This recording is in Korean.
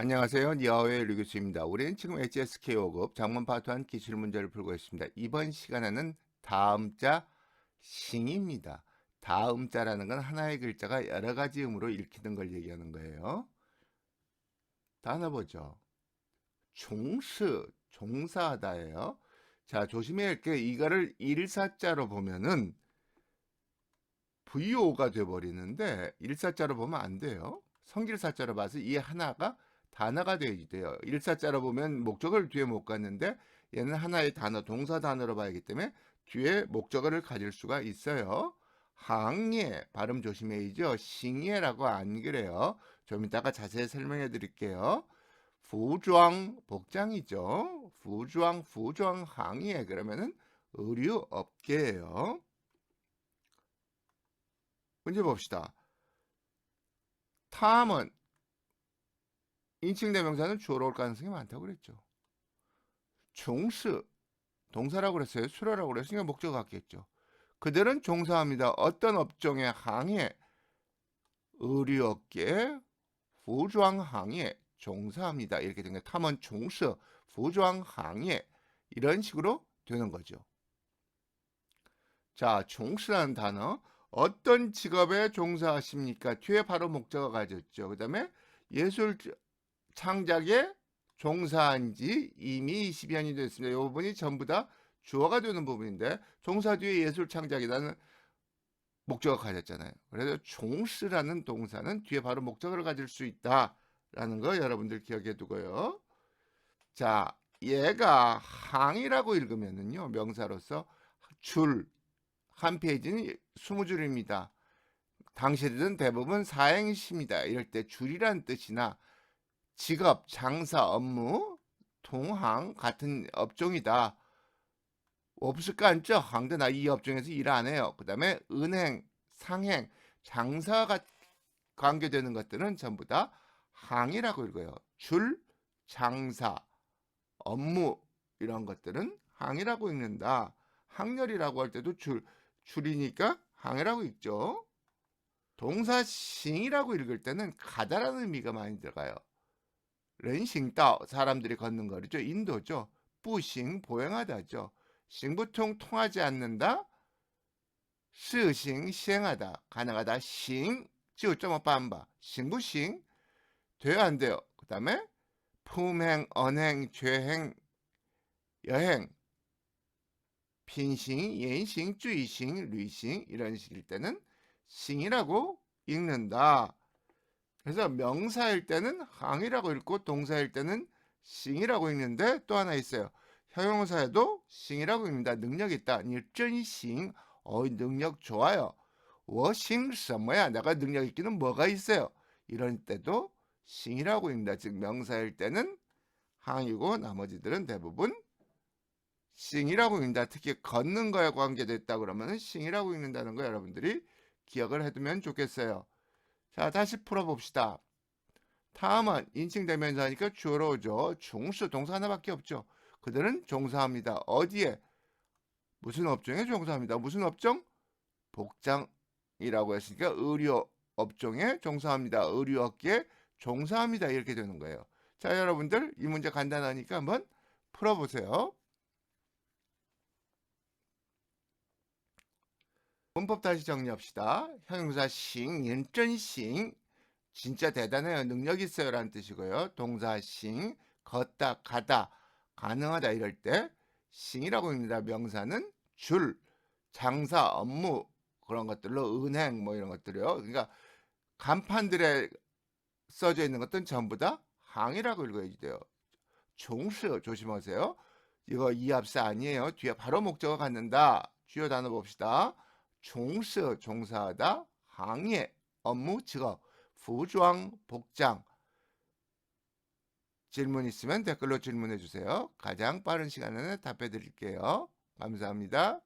안녕하세요. 니아오의 류교수입니다. 우리는 지금 HSK 5급 장문 파트한 기출 문제를 풀고 있습니다. 이번 시간에는 다음 자 싱입니다. 다음 자라는 건 하나의 글자가 여러 가지 음으로 읽히는 걸 얘기하는 거예요. 단어 보죠. 종스, 종사하다예요. 자, 조심해야 할 게 이거를 일사자로 보면은 VO가 돼 버리는데 일사자로 보면 안 돼요. 성질사자로 봐서 이 하나가 단어가 되어야 돼요. 일사자로 보면 목적어를 뒤에 못 갖는데 얘는 하나의 단어, 동사 단어로 봐야기 때문에 뒤에 목적어를 가질 수가 있어요. 항예 발음 조심해야죠. 싱예라고 안 그래요. 좀 이따가 자세히 설명해 드릴게요. 부정 복장이죠. 부정 부정 항예 그러면은 의류 업계예요. 문제 봅시다. 탐은 인칭 대명사는 주어로 올 가능성이 많다고 그랬죠. 종스 동사라고 그랬어요. 수라라고 그랬으니까 목적 같겠죠. 그들은 종사합니다. 어떤 업종의 항해, 의류업계, 부정항해 종사합니다. 이렇게 된게 탐은 종스, 부정항해 이런 식으로 되는 거죠. 자, 종스라는 단어 어떤 직업에 종사하십니까? 뒤에 바로 목적어 가졌죠. 그 다음에 예술 창작에 종사한 지 이미 20여 년이 됐습니다. 이 부분이 전부 다 주어가 되는 부분인데 종사 뒤에 예술 창작이라는 목적어 가졌잖아요. 그래서 종스라는 동사는 뒤에 바로 목적어를 가질 수 있다라는 거 여러분들 기억해 두고요. 자, 얘가 항이라고 읽으면은요. 명사로서 줄 한 페이지는 20줄입니다. 당시에는 대부분 사행시입니다. 이럴 때 줄이란 뜻이나 직업, 장사, 업무, 동항 같은 업종이다. 없을까 않죠? 항대 나이 업종에서 일 안 해요. 그 다음에 은행, 상행, 장사가 관계되는 것들은 전부 다 항이라고 읽어요. 줄, 장사, 업무 이런 것들은 항이라고 읽는다. 항렬이라고 할 때도 줄, 줄이니까 항이라고 읽죠. 동사 싱이라고 읽을 때는 가다라는 의미가 많이 들어가요. 렌싱따 사람들이 걷는 거리죠. 인도죠. 뿌싱 보행하다죠. 싱부통 통하지 않는다. 스싱 시행하다 가능하다. 싱 지우점어 빰바 싱부싱 돼요 안 돼요. 그 다음에 품행, 언행, 죄행, 여행 빈싱, 예인싱, 주의싱, 류싱 이런 식일 때는 싱이라고 읽는다. 그래서 명사일 때는 항이라고 읽고 동사일 때는 싱이라고 읽는데 또 하나 있어요. 형용사에도 싱이라고 읽는다. 능력 있다. 일전싱 어 능력 좋아요. 워싱 뭐야? 내가 능력 있기는 뭐가 있어요? 이런 때도 싱이라고 읽는다. 즉 명사일 때는 항이고 나머지들은 대부분 싱이라고 읽는다. 특히 걷는 거에 관계됐다 그러면 싱이라고 읽는다는 거 여러분들이 기억을 해두면 좋겠어요. 자, 다시 풀어봅시다. 다음은 인칭 대명사니까 주어로 오죠. 중수 동사 하나밖에 없죠. 그들은 종사합니다. 어디에? 무슨 업종에 종사합니다. 무슨 업종? 복장이라고 했으니까 의료 업종에 종사합니다. 의료 업계에 종사합니다. 이렇게 되는 거예요. 자, 여러분들 이 문제 간단하니까 한번 풀어보세요. 문법 다시 정리합시다. 형용사 싱, 연전싱 진짜 대단해요. 능력 있어요 라는 뜻이고요. 동사 싱, 걷다, 가다, 가능하다 이럴 때 싱이라고 합니다. 명사는 줄, 장사, 업무 그런 것들로 은행 뭐 이런 것들이요. 그러니까 간판들에 써져 있는 것들은 전부 다 항이라고 읽어야 돼요. 종수 조심하세요. 이거 이합사 아니에요. 뒤에 바로 목적어 갖는다. 주요 단어 봅시다. 종스 종사하다 항해 업무 직업 부정 복장 질문 있으면 댓글로 질문해 주세요. 가장 빠른 시간 안에 답해 드릴게요. 감사합니다.